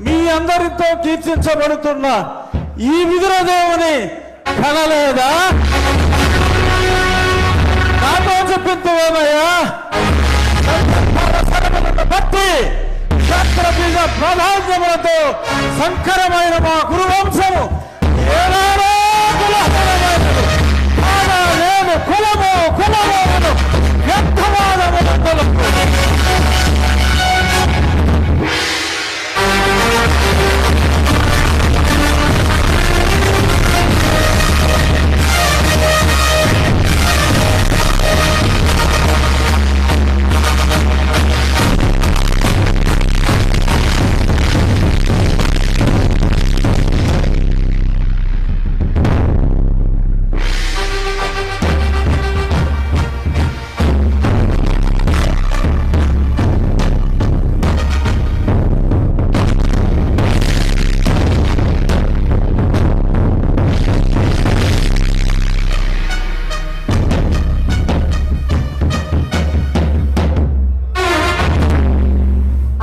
మీ అందరితో కీర్తించబడుతున్న ఈ విదురదేవుని కనలేదా? నాతో చెప్పిందేమయ్యా బట్టి చక్రబీజ ప్రాధాన్యములతో సంకరమైన మా గురువంశము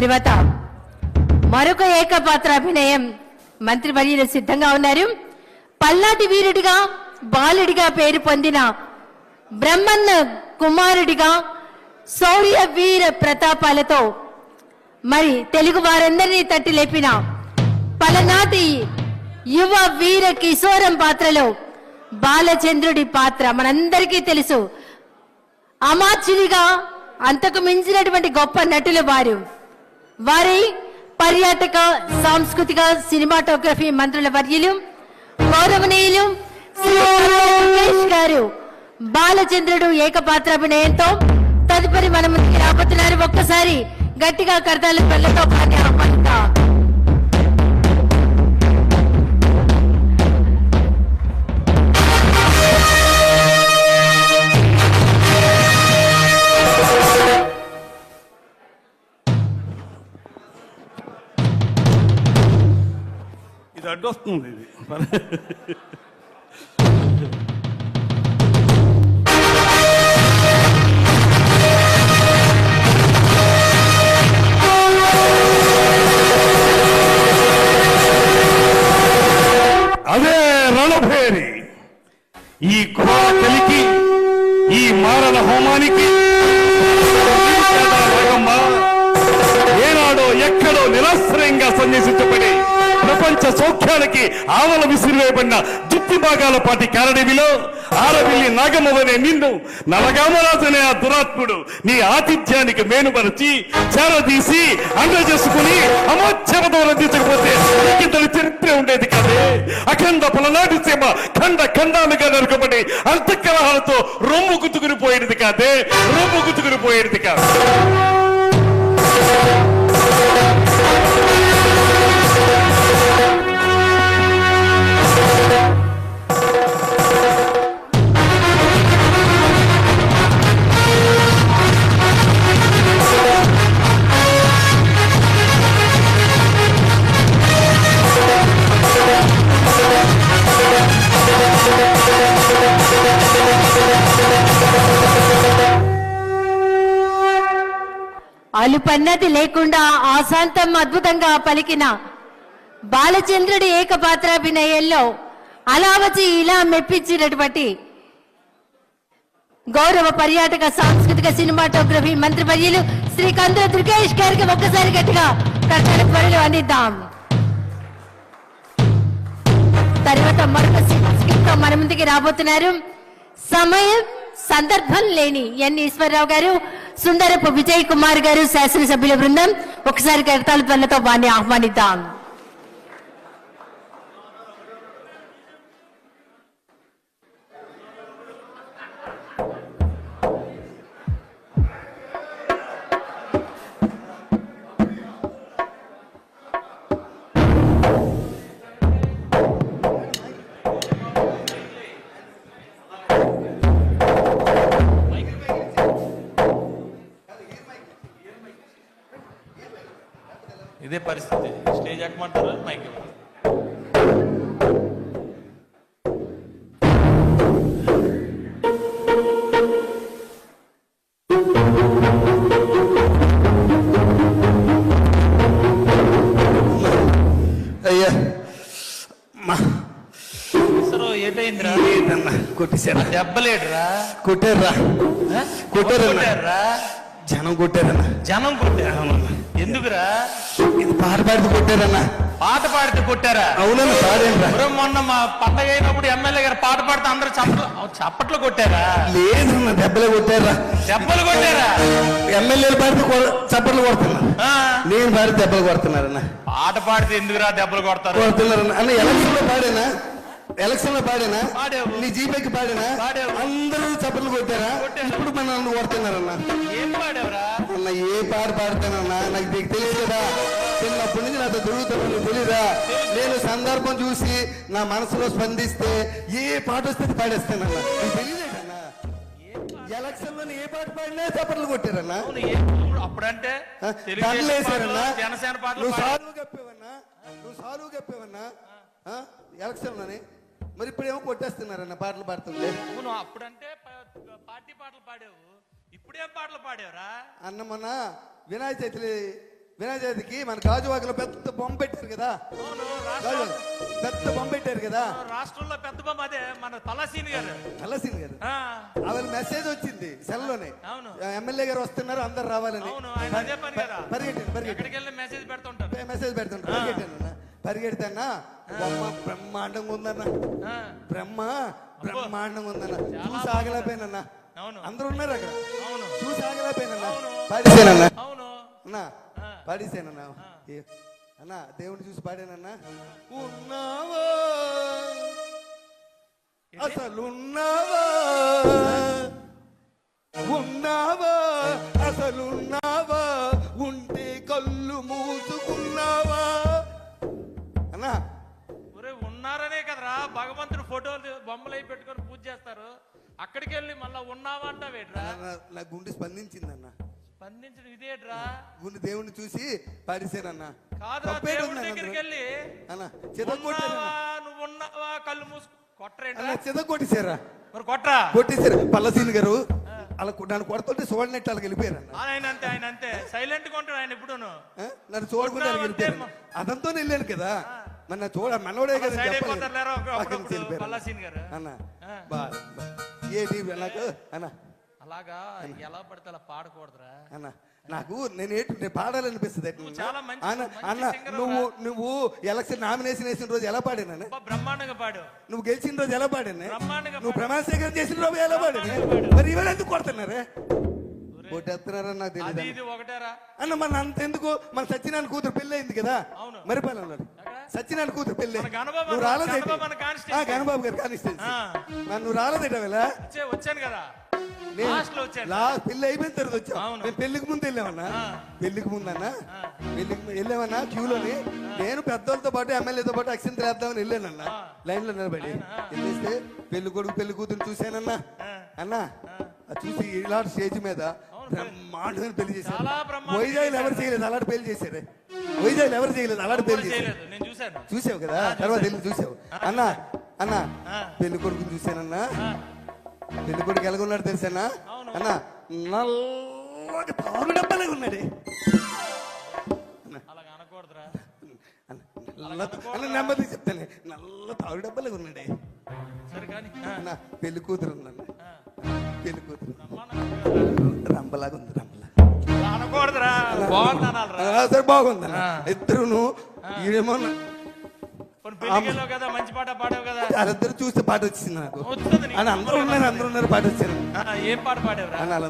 తర్వాత మరొక ఏకపాత్ర అభినయం మంత్రి వర్యులు సిద్ధంగా ఉన్నారు. పల్నాటి వీరుడిగా బాలుడిగా పేరు పొందిన బ్రహ్మన్న కుమారుడిగా శౌర్య వీర ప్రతాపాలతో మరి తెలుగు వారందరినీ తట్టి లేపిన పలనాటి యువ వీర కిశోరం పాత్రలో బాలచంద్రుడి పాత్ర మనందరికీ తెలుసు. అమాచ్యుడిగా అంతకు మించినటువంటి గొప్ప నటులు వారు. వారి పర్యాటక సాంస్కృతిక సినిమాటోగ్రఫీ మంత్రుల వర్యులు గౌరవనీయులు శ్రీ గారు. బాలచంద్రుడు ఏకపాత్రాభినయంతో తదుపరి మన ముందుకు రాబోతున్నారు. ఒక్కసారి గట్టిగా కర్తాల పిల్లతో పాటు ఆహ్వానిద్దాం. అడ్డొస్తుంది ఇది. అదే రణభేరి. ఈ ఘోర కలికి ఈ మారణ హోమానికి సౌఖ్యాలకి సౌఖ్యానికి ఆవల విసిరివేయబడిన దుత్తి భాగాల పాటి కారడవిలో ఆరవిల్లి నాగమవనే నిన్ను నలగామరాజనే ఆ దురాత్ముడు నీ ఆతిథ్యానికి మేనుపరచి చేరదీసి అండ చేసుకుని అమోత్సవతో రందించకపోతే ఇతని చరిత్ర ఉండేది కాదే. అఖండ పలనాటి సీమ ఖండ ఖండాలుగా నరకబడి అంతఃకలహాలతో రొమ్ము గుతుకుని పోయేది కాదే. రొమ్ము గుతుకుని పోయేది కాదు. అలుపన్నది లేకుండా ఆశాంతం అద్భుతంగా పలికిన బాలచంద్రుడి ఏకపాత్రాభినయంలో అలా వచ్చి ఇలా మెప్పించినటువంటి గౌరవ పర్యాటక సాంస్కృతిక సినిమాటోగ్రఫీ మంత్రి పర్యులు శ్రీ కందుల దుర్గేష్ గారికి ఒక్కసారి గట్టిగా కర్తల పనులు అందిద్దాం. తర్వాత మరొక స్కిప్ మన ముందుకి రాబోతున్నారు. సమయం సందర్భం లేని ఎన్ ఈశ్వరరావు గారు సుందరపు విజయ్ కుమార్ గారు శాసనసభ్యుల బృందం. ఒకసారి కర్తాల త్వరలతో వారిని ఆహ్వానిద్దాం. ఇదే పరిస్థితి. స్టేజ్ ఎక్కమంటారు? మైక్. అయ్యా. ఏటైందిరా? కొట్టేశారా? దెబ్బలేడురా. కొట్టారా. కొట్టారా? జనం కొట్టారన్నా. జనం కొట్టారా ఎందుకురా? ఇది పాట పాడితే కొట్టారన్నా. పాట పాడితే కొట్టారా? అవునన్నా ఎవరో మొన్న మా పండగ అయినప్పుడు ఎమ్మెల్యే గారు పాట పాడితే అందరూ చప్పట్లు చప్పట్లు కొట్టారా? లేదన్నా దెబ్బలే కొట్టారా? దెబ్బలు కొట్టారా? ఎమ్మెల్యేలు పాడితే చప్పట్లు కొడుతున్నా? నేను పాడితే దెబ్బలు కొడుతున్నారన్నా. పాట పాడితే ఎందుకురా దెబ్బలు కొడతారు? కొడుతున్నారన్నా. అన్న ఎలక్షన్లో పాడేనా? ఎలక్షన్లో పాడేనా. నీ జీపేకి పాడేనా. అందరూ చప్పట్లు కొట్టారా. ఇప్పుడు మన నన్ను కొడుతున్నారన్నా అన్న ఏ పాట పాడతానన్నా? నాకు నీకు తెలుసు కదా చిన్నప్పటి నుంచి నాతో తిరుగుతాను తెలీదా? నేను సందర్భం చూసి నా మనసులో స్పందిస్తే ఏ పాట వస్తే పాడేస్తానన్నా? నీకు ఎలక్షన్లో ఏ పాట పాడినా చప్పట్లు కొట్టారన్నా? అవును, ఏం- అప్పుడంటే ఆ, తెలుగుదేశం దండలు వేశారన్నా? పాటలు, జనసేన పాటలు నువ్వు పాడారు. సారువు కప్పేవన్నా నువ్వు సారువు కప్పేవన్నా ఆ? ఎలక్షన్లోని? మరి ఇప్పుడేమో కొట్టేస్తున్నారన్న పాటలు పాడుతుంటే. అవును అప్పుడంటే పార్టీ పాటలు పాడావు. ఇప్పుడేం పాటలు పాడావురా? అన్న మొన్న వినాయక చవితి వినాయక చవితికి మన గాజువాకలో పెద్ద బొమ్మ పెట్టారు కదా. పెద్ద బొమ్మ పెట్టారు కదా. రాష్ట్రంలో పెద్ద బొమ్మ అదే మన తలసీని గారు. కలసింది గారు. ఆవిడ మెసేజ్ వచ్చింది సెల్లోనే. అవును. ఎమ్మెల్యే గారు వస్తున్నారు అందరు రావాలని. అవును ఆయన అదే పని కదా. పరిగెట్టాను పరిగెట్టాను ఎక్కడికి వెళ్ళి మెసేజ్ పెడుతుంటారు. మెసేజ్ పెడుతుంటారు పరిగెట్టాను అన్న. పరిగెడితేనా? బొమ్మ బ్రహ్మాండంగా ఉందన్న. బ్రహ్మ బ్రహ్మాండంగా ఉందన్న. చూసి ఆగలేకపోయినన్న. అవును. అందరూ ఉన్నారు అక్కడ. అవును. చూసి ఆగలేకపోయినన్న. అవును. పాడేసానన్న. అన్నా పాడేసానన్నా. అన్నా దేవుని చూసి పాడానన్నా. ఉన్నావా? అసలున్నావా? ఉన్నావా? అసలున్నావా ఉంటే అన్నా ఒరే ఉన్నారనే కదరా. భగవంతుడు ఫోటోలు బొమ్మలు అయి పెట్టుకొని పూజ చేస్తారు. అక్కడికి వెళ్ళి మళ్ళా ఉన్నావా అంటావేట్రా? నా- గుండె స్పందించిందన్న. స్పందించడం ఇదేట్రా? గుండె దేవుని చూసి పాడేశానన్నా కాదురా దేవుడి దగ్గరికి. వెళ్ళి అన్న నువ్వు ఉన్నావా కళ్ళు మూసు కొట్టరేంట్రా? అన్న చితగొట్టేశారా మరి కొట్రా కొట్టేశారు. పల్లసీని గారు అలా నన్ను కొడుతుంటే చూడనట్టు వాళ్ళకి వెళ్ళిపోయారన్న ఆయన అంతే ఆయన అంతే. సైలెంట్గా ఉంటాడు ఆయన ఎప్పుడూను ఆ? నన్ను చూడకుండా వెళ్ళిపోయారు. అదంతో వెళ్ళాను కదా. మన చూడ మనోడే కదా వెళ్ళిపోయారు. అన్న. ఆ. బా బా. ఏంటి నాకు అన్న అలాగా ఎలా పడితే అలా పాడకూడదురా. అన్న నాకు నేను ఏంటి నేను పాడాలనిపిస్తుంది నువ్వు చాలా మంచి- అన్న నువ్వు నువ్వు ఎలక్షన్ నామినేషన్ వేసిన రోజు ఎలా పాడాను బ్రహ్మాండంగా పాడు. నువ్వు గెలిచిన రోజు ఎలా పాడాను? నువ్వు ప్రమాణ స్వీకారం చేసిన రోజు ఎలా పాడాను. మరి ఇవాళ ఎందుకు కొడుతున్నారే? కొట్టేస్తున్నారని నాకు తెలియదు ఒకటేరా అన్న. మన అంత ఎందుకు? మన సత్యనారాయణ కూతురు పెళ్ళి అయింది కదా. ఉన్నాడు ఎక్కడ? సత్యనారాయణ కూతురు గణబాబు నువ్వు రాలేదేంటి? గణబాబు గారు ఆ. నన్ను రాలేదేట వచ్చాను కదా. లాస్ట్ పెళ్ళి అయిపోయిన తర్వాత వచ్చా. నేను పెళ్ళికి ముందు వెళ్ళామన్నా. పెళ్ళికి ముందన్నా. పెళ్ళికి ము- వెళ్ళామన్నా క్యూలోని. నేను పెద్దోళ్ళతో పాటు ఎమ్మెల్యేతో పాటు అక్షంతలు వేద్దామని వెళ్ళానన్నా. లైన్లో నిలబడి వెళ్ళేస్తే పెళ్ళి కొడుకు పెళ్ళి కూతురు చూశానన్నా. అన్నా చూసి ఇలాంటి స్టేజ్ మీద బ్రహ్మాండమైన పెళ్ళి చేశారు. వైజాగ్ ఎవరు చేయలేదు అలాంటి పెళ్ళి చేశారే. వైజాగ్ ఎవరు చేయలేదు అలాంటి పెళ్ళి చేశారు. చూసావు కదా? తర్వాత వెళ్ళి చూసావు. అన్నా అన్నా పెళ్ళి కొడుకుని చూశానన్నా. పెళ్ళి కొడుకు ఎలాగున్నాడు తెలుసానా. అన్నా నల్లగా తారు డబ్బాలాగా ఉన్నాడే. అన్న, నెమ్మది చెప్తానే నల్ల తారు డబ్బాలాగా ఉన్నాడే. అన్న పెళ్ళి కూతురు ఉందన్న. పెళ్ళి కూతురు. రంబలాగా ఉంది రంబలా సరే బాగుందన్న. ఇద్దరును ఈడేమో కదా మంచి పాట పాడావు కదా. వాళ్ళిద్దరు చూస్తే పాట వచ్చింది నాకు. అని అందరూ ఉన్నారు అందరూ ఉన్నారు పాట వచ్చారు ఆ, ఏం పాట పాడావురా? అని